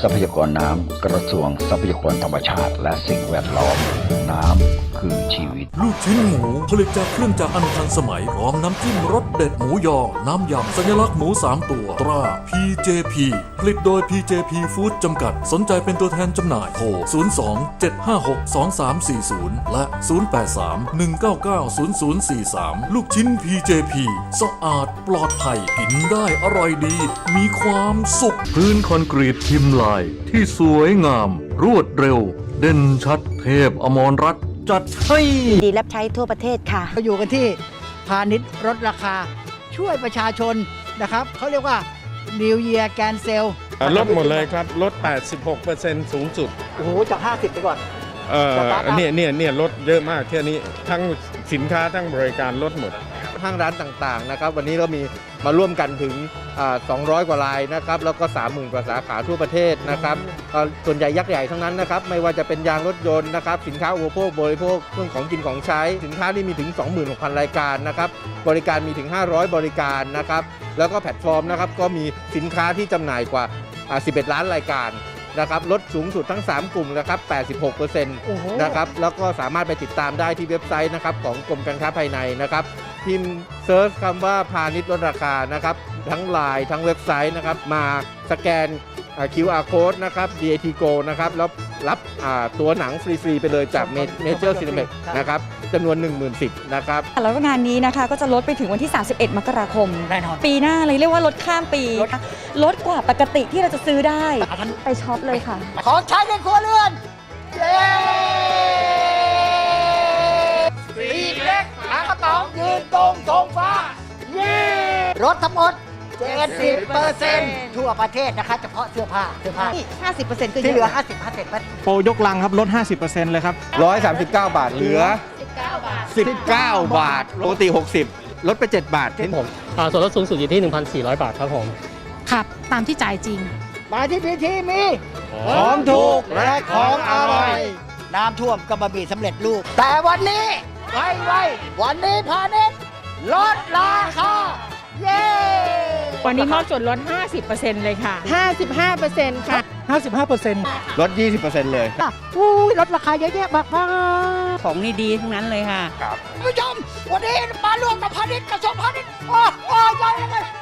ทรัพยากรน้ำกระทรวงทรัพยากรธรรมชาติและสิ่งแวดล้อม น้ำคือชีวิต ลูกชิ้นหมูผลิตจากเครื่องจักรอันทันสมัยพร้อมน้ำจิ้มรสเด็ดหมูยอ น้ำยำสัญลักษณ์หมู 3 ตัว ตรา PJP ผลิตโดย PJP Food จำกัด สนใจเป็นตัวแทนจำหน่ายโทร 02 756 2340 และ 083 199 0043 ลูกชิ้น PJP สะอาดปลอดภัยกินได้อร่อยดี มีความสุข พื้นคอนกรีตพิมพ์ลายที่สวยงาม รวดเร็ว เด่นชัดเทพอมรรัตน์จัดให้ดีรับใช้ทั่วประเทศค่ะ เราอยู่กันที่พาณิชย์ลดราคาช่วยประชาชนนะครับเขาเรียกว่า New Year Can Sale ลดหมดเลยครับ ลด 86%สูงสุด โอ้โหจาก 50 ไปก่อน เอ่อสตาร์ทอัพเนี่ยเนี่ยเนี่ยลดเยอะมากเที่ยวนี้ทั้งสินค้าทั้งบริการลดหมด ห้างร้านต่างๆนะครับวันนี้เรามีมาร่วมกันถึงอ่า200 กว่ารายนะครับแล้วก็ 30,000 กว่าสาขาทั่วประเทศนะครับอ่าส่วนใหญ่ยักษ์ใหญ่ทั้งนั้นนะครับไม่ว่าจะเป็นยางรถยนต์นะครับสินค้าอุปโภคบริโภคเครื่องของกินของใช้ สินค้านี่มีถึง 26,000 รายการนะครับบริการมีถึง 500 บริการนะครับแล้วก็แพลตฟอร์มนะครับก็มีสินค้าที่จำหน่ายกว่าอ่า 11 ล้านรายการนะครับลดสูงสุดทั้ง 3 กลุ่มนะครับ 86%โอ้โหนะครับ แล้วก็สามารถไปติดตามได้ที่เว็บไซต์นะครับของกรมการค้าภายในนะครับ พิมพ์เซิร์ชคำว่าพาณิชย์ลดราคานะครับ ทั้งไลน์ทั้งเว็บไซต์นะครับ มาสแกนอ่า QR code นะครับ DAT Go นะครับ แล้วรับอ่าตัวหนังฟรี ๆ ไปเลยจาก Major Cinemax นะครับจำนวน 10,000สิทธิ์นะครับ แล้วก็งานนี้นะคะก็จะลดไปถึงวันที่ 31 มกราคมแน่นอนปีหน้าเลยเรียกว่าลดข้ามปีลดลดกว่าปกติที่เราจะซื้อได้ ไปช็อปเลยค่ะ ของใช้ในครัวเรือน ยืนตรงทงฟ้าเย้รถทั้งหมด 70เปอร์เซ็นต์ทั่วประเทศนะคะ เฉพาะเสื้อผ้าเสื้อผ้า50%ก็เยที่เหลือ อะ50 50มันโปรยกลังครับลด 50%เลยครับ 139 บาทเหลือ 19 บาทปกติ 60 ลดไป 7 บาทที่ผมอ่าส่วนลดสูงสุดอยู่ที่ 1,400 บาทครับผม ครับ ตามที่จ่ายจริง มาที่พีทีมี ของถูกและของอร่อย น้ำท่วมก็บะหมี่สำเร็จรูปแต่วันนี้ ไวไววันนี้พาณิชย์ลดราคา เย้ วันนี้มอบส่วนลด 50%เลยค่ะ 55%ค่ะ 55%ลด 20%เลยอุ้ยลดราคาเยอะแยะมากมากของดีๆทั้งนั้นเลยค่ะๆผู้ชม วันนี้มาร่วมกับพาณิชย์กระทรวงพาณิชย์โอ้โหเจอกันเลยเจอกัน